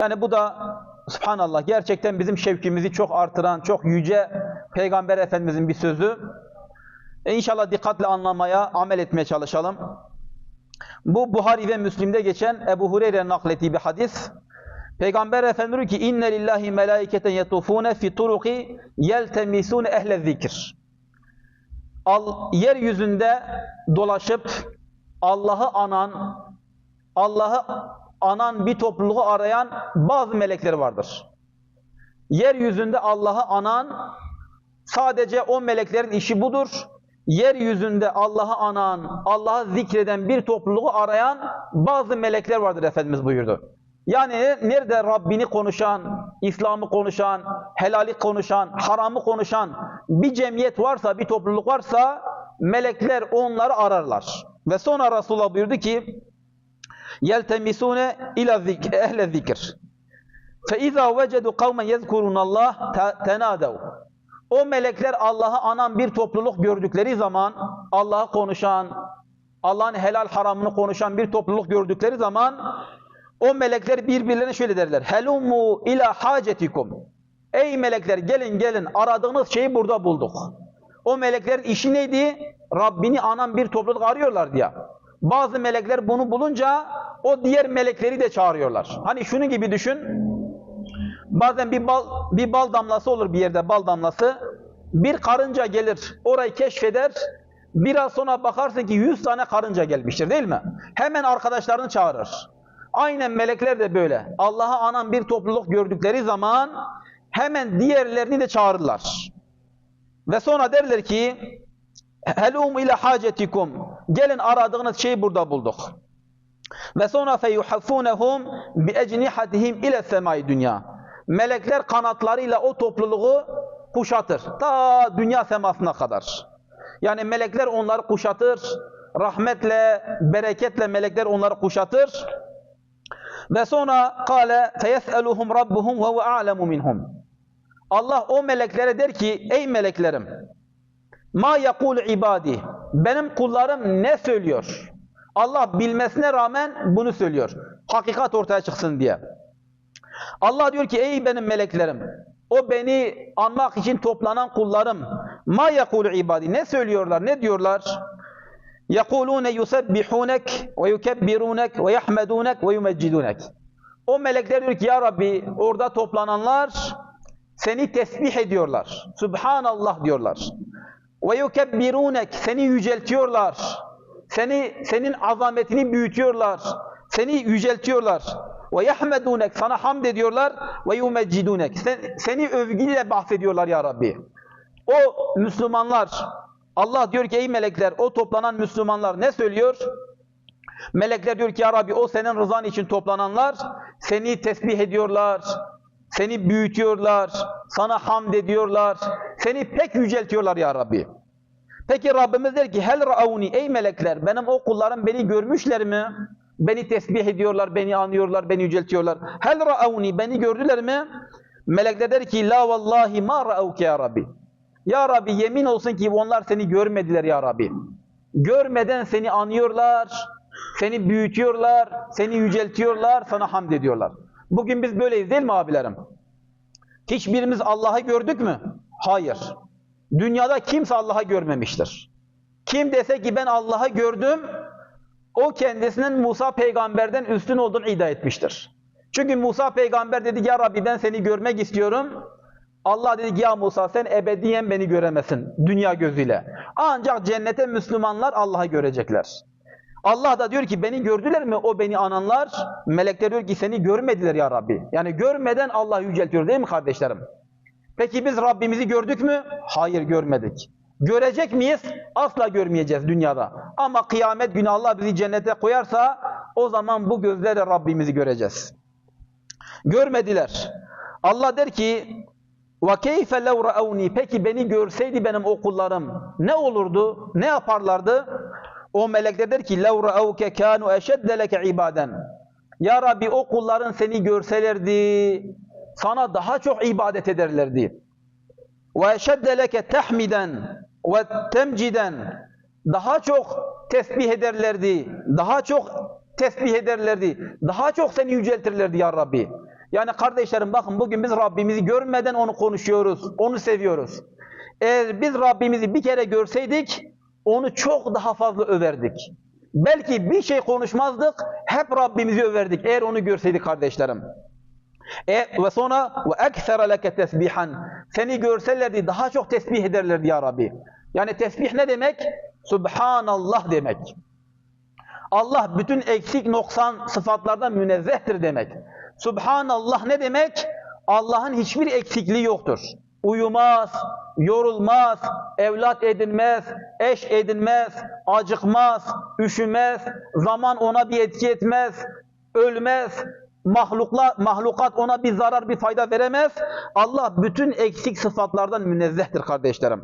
Yani bu da subhanallah gerçekten bizim şevkimizi çok artıran, çok yüce Peygamber Efendimizin bir sözü. E inşallah dikkatle anlamaya, amel etmeye çalışalım. Bu Buhari ve Müslim'de geçen Ebu Hureyre naklettiği bir hadis. Peygamber Efendimiz ki inne lillahi melaiketen yetufune fi turuqi yeltemisune ehle zikir. Al, yeryüzünde dolaşıp Allah'ı anan, Allah'ı anan bir topluluğu arayan bazı melekler vardır. Yeryüzünde Allah'ı anan sadece o meleklerin işi budur. Yeryüzünde Allah'ı anan, Allah'ı zikreden bir topluluğu arayan bazı melekler vardır Efendimiz buyurdu. Yani nerede Rabbini konuşan, İslam'ı konuşan, helali konuşan, haramı konuşan bir cemiyet varsa, bir topluluk varsa melekler onları ararlar. Ve sonra Resulullah buyurdu ki yeltemisune ila zik ehle zikir. Fe iza vecedu kavmen yezkurunallah tenadev. O melekler Allah'ı anan bir topluluk gördükleri zaman Allah'ı konuşan, Allah'ın helal haramını konuşan bir topluluk gördükleri zaman o melekler birbirlerine şöyle derler. Helumu ila hacetikum. Ey melekler gelin gelin aradığınız şeyi burada bulduk. O meleklerin işi neydi? Rabbini anan bir topluluk arıyorlar diye. Bazı melekler bunu bulunca o diğer melekleri de çağırıyorlar. Hani şunu gibi düşün. Bazen bir bal, bir bal damlası olur bir yerde bal damlası. Bir karınca gelir orayı keşfeder. Biraz sonra bakarsın ki 100 tane karınca gelmiştir değil mi? Hemen arkadaşlarını çağırır. Aynen melekler de böyle. Allah'a anan bir topluluk gördükleri zaman hemen diğerlerini de çağırırlar. Ve sonra derler ki Helum ile hacetikum. Gelin aradığınız şeyi burada bulduk. Ve sonra feyuhaffunehum bi ecnihatihim ile semai dünya. Melekler kanatlarıyla o topluluğu kuşatır. Ta dünya semasına kadar. Yani melekler onları kuşatır. Rahmetle, bereketle melekler onları kuşatır. Ve sonra kâle feyeseluhum rabbuhum ve huve a'lemu minhum. Allah o meleklere der ki ey meleklerim Ma yakul ibadi. Benim kullarım ne söylüyor? Allah bilmesine rağmen bunu söylüyor. Hakikat ortaya çıksın diye. Allah diyor ki ey benim meleklerim o beni anmak için toplanan kullarım ma yakul ibadi ne söylüyorlar ne diyorlar? Yakulune yusabbihunek ve yukebbirunek ve yahmedunek ve yumeccidunek. O melekler diyor ki ya Rabbi orada toplananlar seni tesbih ediyorlar. Subhanallah diyorlar. Ve yukebbirunek seni yüceltiyorlar. Seni senin azametini büyütüyorlar. Seni yüceltiyorlar. Ve yahmedunek sana hamd ediyorlar ve yumeccidunek. Seni övgüyle bahsediyorlar ya Rabbi. O Müslümanlar Allah diyor ki ey melekler o toplanan Müslümanlar ne söylüyor? Melekler diyor ki ya Rabbi o senin rızan için toplananlar seni tesbih ediyorlar, seni büyütüyorlar, sana hamd ediyorlar, seni pek yüceltiyorlar ya Rabbi. Peki Rabbimiz der ki hel rauni ey melekler benim o kullarım beni görmüşler mi? Beni tesbih ediyorlar, beni anıyorlar, beni yüceltiyorlar. Hel rauni beni gördüler mi? Melekler der ki la vallahi ma ra'uke ya Rabbi. Ya Rabbi yemin olsun ki onlar seni görmediler ya Rabbi. Görmeden seni anıyorlar, seni büyütüyorlar, seni yüceltiyorlar, sana hamd ediyorlar. Bugün biz böyleyiz değil mi abilerim? Hiçbirimiz Allah'ı gördük mü? Hayır. Dünyada kimse Allah'ı görmemiştir. Kim dese ki ben Allah'ı gördüm, o kendisinin Musa peygamberden üstün olduğunu iddia etmiştir. Çünkü Musa peygamber dedi ya Rabbi ben seni görmek istiyorum. Allah dedi ki ya Musa sen ebediyen beni göremezsin dünya gözüyle. Ancak cennete Müslümanlar Allah'ı görecekler. Allah da diyor ki beni gördüler mi o beni ananlar? Melekler diyor ki seni görmediler ya Rabbi. Yani görmeden Allah yüceltiyor değil mi kardeşlerim? Peki biz Rabbimizi gördük mü? Hayır görmedik. Görecek miyiz? Asla görmeyeceğiz dünyada. Ama kıyamet günü Allah bizi cennete koyarsa o zaman bu gözlerle Rabbimizi göreceğiz. Görmediler. Allah der ki وَكَيْفَ لَوْ رَأَوْنِي Peki beni görseydi benim o kullarım ne olurdu? Ne yaparlardı? O melekler der ki لَوْ رَأَوْكَ كَانُوا اَشَدَّ لَكَ عِبَادًا Ya Rabbi o kulların seni görselerdi sana daha çok ibadet ederlerdi. Ve şedde leke tehmiden ve temciden daha çok tesbih ederlerdi. Daha çok tesbih ederlerdi. Daha çok seni yüceltirlerdi ya Rabbi. Yani kardeşlerim bakın bugün biz Rabbimizi görmeden onu konuşuyoruz. Onu seviyoruz. Eğer biz Rabbimizi bir kere görseydik onu çok daha fazla överdik. Belki bir şey konuşmazdık, hep Rabbimizi överdik eğer onu görseydik kardeşlerim. E, ve sonra ve eksera leke tesbihan. Seni görselerdi daha çok tesbih ederlerdi ya Rabbi. Yani tesbih ne demek? Subhanallah demek. Allah bütün eksik noksan sıfatlardan münezzehtir demek. Subhanallah ne demek? Allah'ın hiçbir eksikliği yoktur. Uyumaz, yorulmaz, evlat edinmez, eş edinmez, acıkmaz, üşümez, zaman ona bir etki etmez, ölmez, mahlukla, mahlukat ona bir zarar, bir fayda veremez. Allah bütün eksik sıfatlardan münezzehtir kardeşlerim.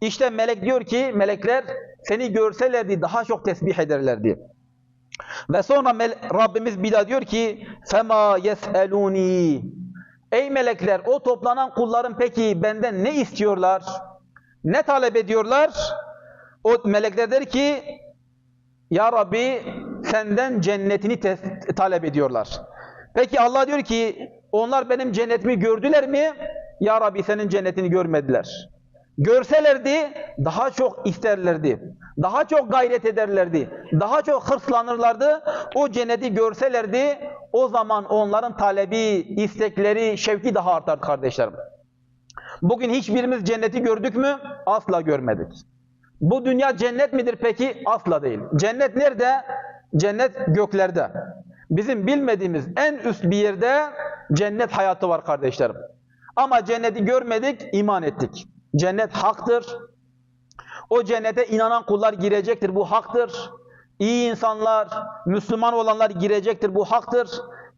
İşte melek diyor ki, melekler seni görselerdi daha çok tesbih ederlerdi. Ve sonra Rabbimiz bir daha diyor ki فَمَا يَسْأَلُونِي Ey melekler o toplanan kullarım peki benden ne istiyorlar? Ne talep ediyorlar? O melekler der ki Ya Rabbi senden cennetini talep ediyorlar. Peki Allah diyor ki onlar benim cennetimi gördüler mi? Ya Rabbi senin cennetini görmediler. Görselerdi daha çok isterlerdi. Daha çok gayret ederlerdi. Daha çok hırslanırlardı. O cenneti görselerdi o zaman onların talebi, istekleri, şevki daha artar kardeşlerim. Bugün hiçbirimiz cenneti gördük mü? Asla görmedik. Bu dünya cennet midir peki? Asla değil. Cennet nerede? Cennet göklerde. Bizim bilmediğimiz en üst bir yerde cennet hayatı var kardeşlerim. Ama cenneti görmedik, iman ettik. Cennet haktır. O cennete inanan kullar girecektir. Bu haktır. İyi insanlar, Müslüman olanlar girecektir. Bu haktır.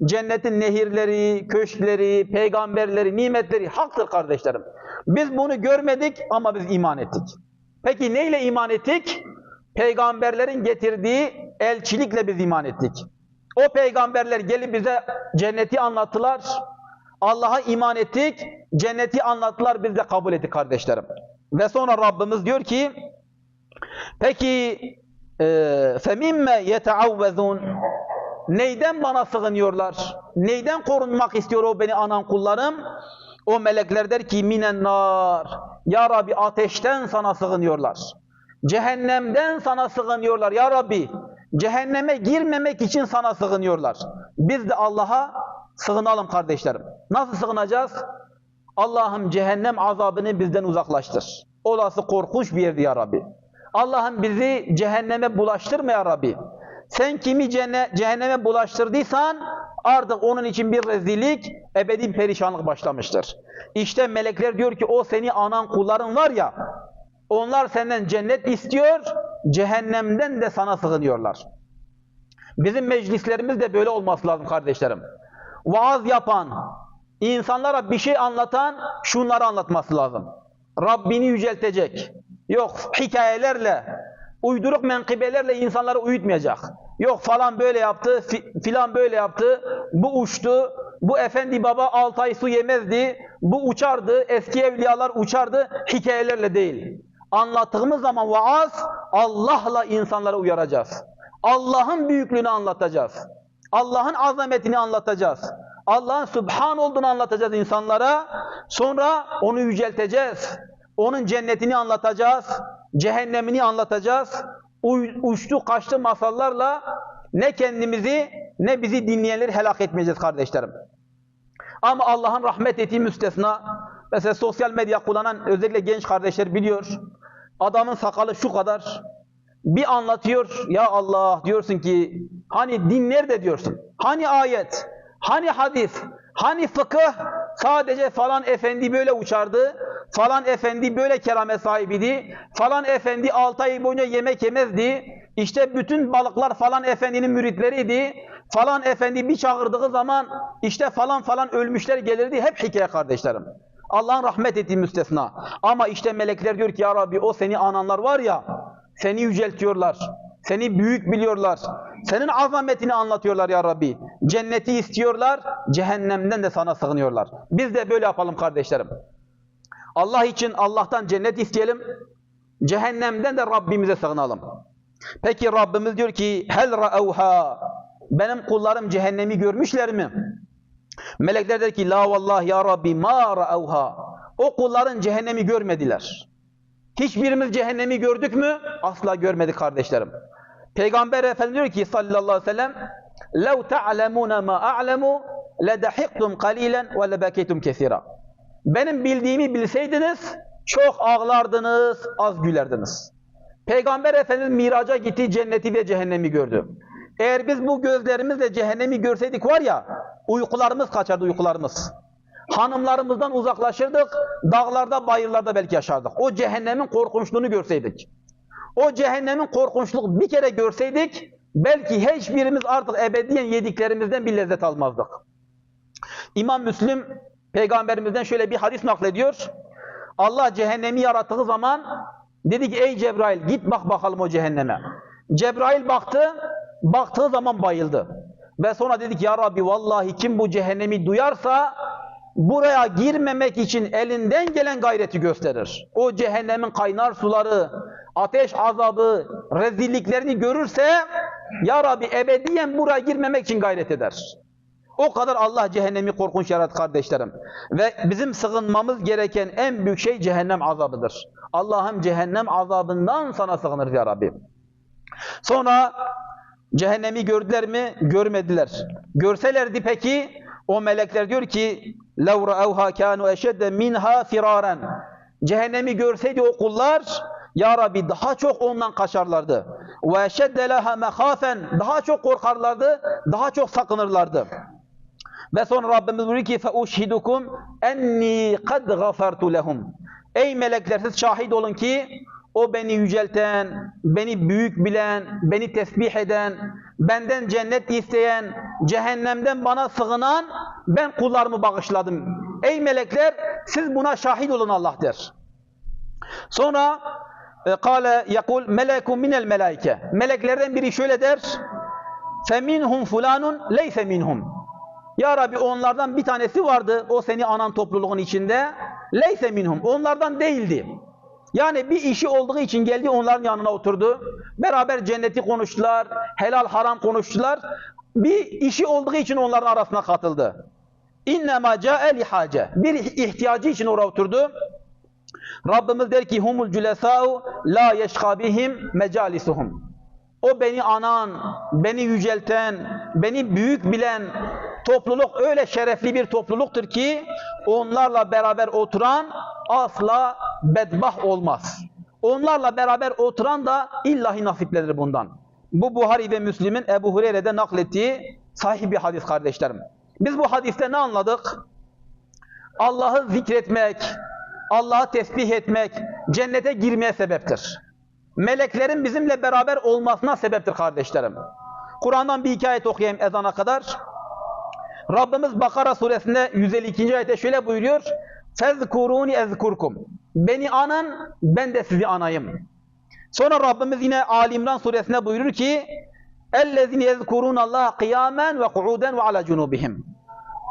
Cennetin nehirleri, köşkleri, peygamberleri, nimetleri haktır kardeşlerim. Biz bunu görmedik ama biz iman ettik. Peki neyle iman ettik? Peygamberlerin getirdiği elçilikle biz iman ettik. O peygamberler gelip bize cenneti anlattılar. Allah'a iman ettik, cenneti anlattılar, biz de kabul ettik kardeşlerim. Ve sonra Rabbimiz diyor ki, peki فَمِمَّ يَتَعَوَّذُونَ Neyden bana sığınıyorlar? Neyden korunmak istiyor o beni anan kullarım? O melekler der ki minen nar. Ya Rabbi ateşten sana sığınıyorlar. Cehennemden sana sığınıyorlar ya Rabbi. Cehenneme girmemek için sana sığınıyorlar. Biz de Allah'a sığınalım kardeşlerim. Nasıl sığınacağız? Allah'ım cehennem azabını bizden uzaklaştır. Olası korkunç bir yerdi ya Rabbi. Allah'ım bizi cehenneme bulaştırma ya Rabbi. Sen kimi cehenneme bulaştırdıysan artık onun için bir rezillik, ebedi perişanlık başlamıştır. İşte melekler diyor ki o seni anan kulların var ya, onlar senden cennet istiyor, cehennemden de sana sığınıyorlar. Bizim meclislerimiz de böyle olması lazım kardeşlerim. Vaaz yapan, insanlara bir şey anlatan şunları anlatması lazım. Rabbini yüceltecek. Yok hikayelerle, uyduruk menkıbelerle insanları uyutmayacak. Yok falan böyle yaptı, filan böyle yaptı, bu uçtu, bu efendi baba altı ay su yemezdi, bu uçardı, eski evliyalar uçardı, hikayelerle değil. Anlattığımız zaman vaaz, Allah'la insanları uyaracağız. Allah'ın büyüklüğünü anlatacağız. Allah'ın azametini anlatacağız. Allah'ın subhan olduğunu anlatacağız insanlara. Sonra onu yücelteceğiz. Onun cennetini anlatacağız. Cehennemini anlatacağız. Uçtu kaçtı masallarla ne kendimizi ne bizi dinleyenleri helak etmeyeceğiz kardeşlerim. Ama Allah'ın rahmet ettiği müstesna, mesela sosyal medya kullanan özellikle genç kardeşler biliyor. Adamın sakalı şu kadar. Bir anlatıyor, ya Allah diyorsun ki, hani din nerede diyorsun? Hani ayet? Hani hadis? Hani fıkıh? Sadece falan efendi böyle uçardı, falan efendi böyle keramet sahibiydi, falan efendi altı ay boyunca yemek yemezdi, işte bütün balıklar falan efendinin müritleriydi, falan efendi bir çağırdığı zaman işte falan falan ölmüşler gelirdi, hep hikaye kardeşlerim. Allah'ın rahmet ettiği müstesna. Ama işte melekler diyor ki ya Rabbi o seni ananlar var ya, seni yüceltiyorlar, seni büyük biliyorlar, senin azametini anlatıyorlar ya Rabbi. Cenneti istiyorlar, cehennemden de sana sığınıyorlar. Biz de böyle yapalım kardeşlerim. Allah için Allah'tan cennet isteyelim, cehennemden de Rabbimize sığınalım. Peki Rabbimiz diyor ki, hel ra'evha, benim kullarım cehennemi görmüşler mi? Melekler der ki la vallahi ya Rabbi ma ra'avha. O kulların cehennemi görmediler. Hiçbirimiz cehennemi gördük mü? Asla görmedik kardeşlerim. Peygamber Efendimiz diyor ki sallallahu aleyhi ve sellem لَوْ تَعْلَمُونَ مَا أَعْلَمُ لَدَحِقْتُمْ قَلِيلًا وَلَبَكَيْتُمْ كَثِيرًا Benim bildiğimi bilseydiniz çok ağlardınız, az gülerdiniz. Peygamber Efendimiz miraca gitti, cenneti ve cehennemi gördü. Eğer biz bu gözlerimizle cehennemi görseydik var ya, uykularımız kaçardı uykularımız. Hanımlarımızdan uzaklaşırdık, dağlarda, bayırlarda belki yaşardık. O cehennemin korkunçluğunu görseydik. O cehennemin korkunçluğu bir kere görseydik, belki hiçbirimiz artık ebediyen yediklerimizden bir lezzet almazdık. İmam Müslim peygamberimizden şöyle bir hadis naklediyor. Allah cehennemi yarattığı zaman dedi ki ey Cebrail git bak bakalım o cehenneme. Cebrail baktı, baktığı zaman bayıldı. Ve sonra dedi ki ya Rabbi vallahi kim bu cehennemi duyarsa buraya girmemek için elinden gelen gayreti gösterir. O cehennemin kaynar suları, ateş azabı, rezilliklerini görürse ya Rabbi ebediyen buraya girmemek için gayret eder. O kadar Allah cehennemi korkunç yarattı kardeşlerim. Ve bizim sığınmamız gereken en büyük şey cehennem azabıdır. Allah'ım cehennem azabından sana sığınırız ya Rabbi. Sonra cehennemi gördüler mi? Görmediler. Görselerdi peki o melekler diyor ki لَوْ رَأَوْهَا كَانُوا اَشَدَّ مِنْهَا فِرَارًا Cehennemi görseydi o kullar ya Rabbi daha çok ondan kaçarlardı. وَاَشَدَّ لَهَا مَخَافًا Daha çok korkarlardı, daha çok sakınırlardı. Ve sonra Rabbimiz buyuruyor ki فَاُشْهِدُكُمْ اَنِّي قَدْ غَفَرْتُ لَهُمْ Ey melekler siz şahit olun ki o beni yücelten, beni büyük bilen, beni tesbih eden, benden cennet isteyen, cehennemden bana sığınan ben kullarımı bağışladım. Ey melekler siz buna şahit olun Allah der. Sonra e, kâle yakul melekun minel melaike. Meleklerden biri şöyle der. Feminhum fulanun leyse minhum. Ya Rabbi onlardan bir tanesi vardı o seni anan topluluğun içinde. Leyse minhum. Onlardan değildi. Yani bir işi olduğu için geldi onların yanına oturdu. Beraber cenneti konuştular. Helal haram konuştular. Bir işi olduğu için onların arasına katıldı. İnnemâ câe lihace. Bir ihtiyacı için oraya oturdu. Rabbimiz der ki humul cülesâ'u la yeşkâ bihim mecalisuhum. O beni anan, beni yücelten, beni büyük bilen topluluk öyle şerefli bir topluluktur ki onlarla beraber oturan asla bedbah olmaz. Onlarla beraber oturan da illahi nasiplenir bundan. Bu Buhari ve Müslim'in Ebu Hureyre'de naklettiği sahih bir hadis kardeşlerim. Biz bu hadiste ne anladık? Allah'ı zikretmek, Allah'ı tesbih etmek cennete girmeye sebeptir. Meleklerin bizimle beraber olmasına sebeptir kardeşlerim. Kur'an'dan bir hikaye okuyayım ezana kadar. Rabbimiz Bakara suresinde 152. ayette şöyle buyuruyor. Fezkuruni ezkurkum. Beni anan ben de sizi anayım. Sonra Rabbimiz yine Ali İmran suresinde buyurur ki Ellezine yezkurun Allah kıyamen ve kuuden ve ala cunubihim.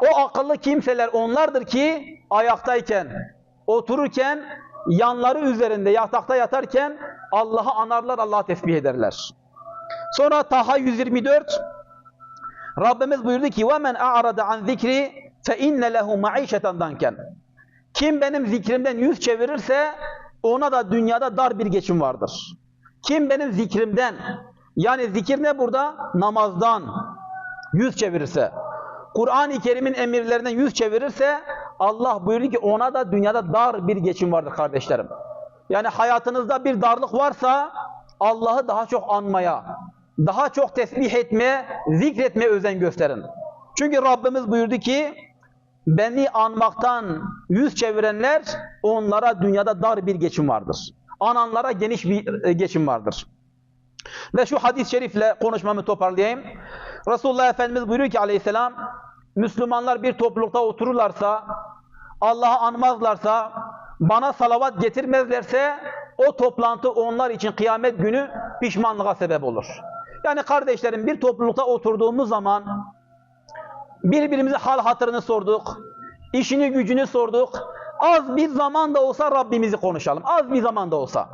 O akıllı kimseler onlardır ki ayaktayken, otururken, yanları üzerinde yatakta yatarken Allah'ı anarlar, Allah'ı tesbih ederler. Sonra Taha 124 Rabbimiz buyurdu ki وَمَنْ اَعْرَضَ عَنْ ذِكْرِ فَاِنَّ لَهُ مَعِيشَةً دَنْكَنْ Kim benim zikrimden yüz çevirirse ona da dünyada dar bir geçim vardır. Kim benim zikrimden yani zikir ne burada? Namazdan yüz çevirirse Kur'an-ı Kerim'in emirlerinden yüz çevirirse Allah buyurdu ki ona da dünyada dar bir geçim vardır kardeşlerim. Yani hayatınızda bir darlık varsa Allah'ı daha çok anmaya, daha çok tesbih etmeye, zikretmeye özen gösterin. Çünkü Rabbimiz buyurdu ki beni anmaktan yüz çevirenler onlara dünyada dar bir geçim vardır. Ananlara geniş bir e, geçim vardır. Ve şu hadis-i şerifle konuşmamı toparlayayım. Resulullah Efendimiz buyuruyor ki aleyhisselam Müslümanlar bir toplulukta otururlarsa Allah'ı anmazlarsa bana salavat getirmezlerse o toplantı onlar için kıyamet günü pişmanlığa sebep olur. Yani kardeşlerim bir toplulukta oturduğumuz zaman birbirimize hal hatırını sorduk, işini gücünü sorduk. Az bir zaman da olsa Rabbimizi konuşalım. Az bir zaman da olsa.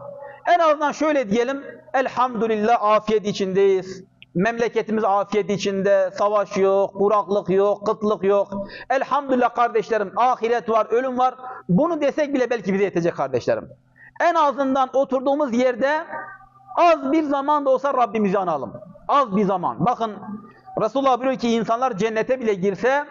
En azından şöyle diyelim, elhamdülillah afiyet içindeyiz. Memleketimiz afiyet içinde, savaş yok, kuraklık yok, kıtlık yok. Elhamdülillah kardeşlerim, ahiret var, ölüm var. Bunu desek bile belki bize yetecek kardeşlerim. En azından oturduğumuz yerde az bir zaman da olsa Rabbimizi analım. Az bir zaman. Bakın Resulullah buyuruyor ki insanlar cennete bile girse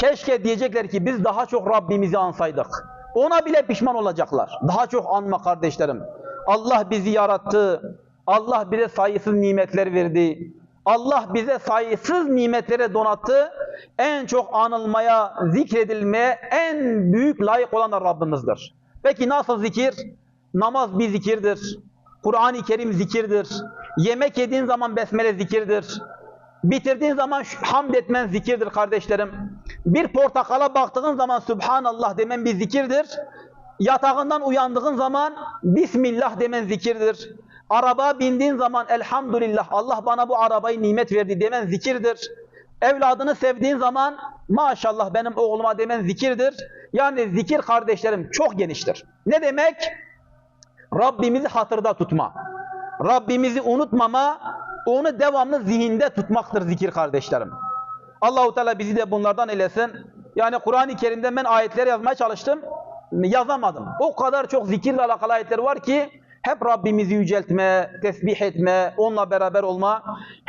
keşke diyecekler ki biz daha çok Rabbimizi ansaydık. Ona bile pişman olacaklar. Daha çok anma kardeşlerim. Allah bizi yarattı. Allah bize sayısız nimetler verdi. Allah bize sayısız nimetlere donattı. En çok anılmaya, zikredilmeye en büyük layık olan Rabbimizdir. Peki nasıl zikir? Namaz bir zikirdir. Kur'an-ı Kerim zikirdir. Yemek yediğin zaman besmele zikirdir. Bitirdiğin zaman hamd etmen zikirdir kardeşlerim. Bir portakala baktığın zaman Subhanallah demen bir zikirdir. Yatağından uyandığın zaman Bismillah demen zikirdir. Araba bindiğin zaman Elhamdülillah Allah bana bu arabayı nimet verdi demen zikirdir. Evladını sevdiğin zaman maşallah benim oğluma demen zikirdir. Yani zikir kardeşlerim çok geniştir. Ne demek? Rabbimizi hatırda tutma. Rabbimizi unutmama, onu devamlı zihinde tutmaktır zikir kardeşlerim. Allahu Teala bizi de bunlardan eylesin. Yani Kur'an-ı Kerim'de ben ayetleri yazmaya çalıştım, yazamadım. O kadar çok zikirle alakalı ayetler var ki hep Rabbimizi yüceltme, tesbih etme, onunla beraber olma. Hep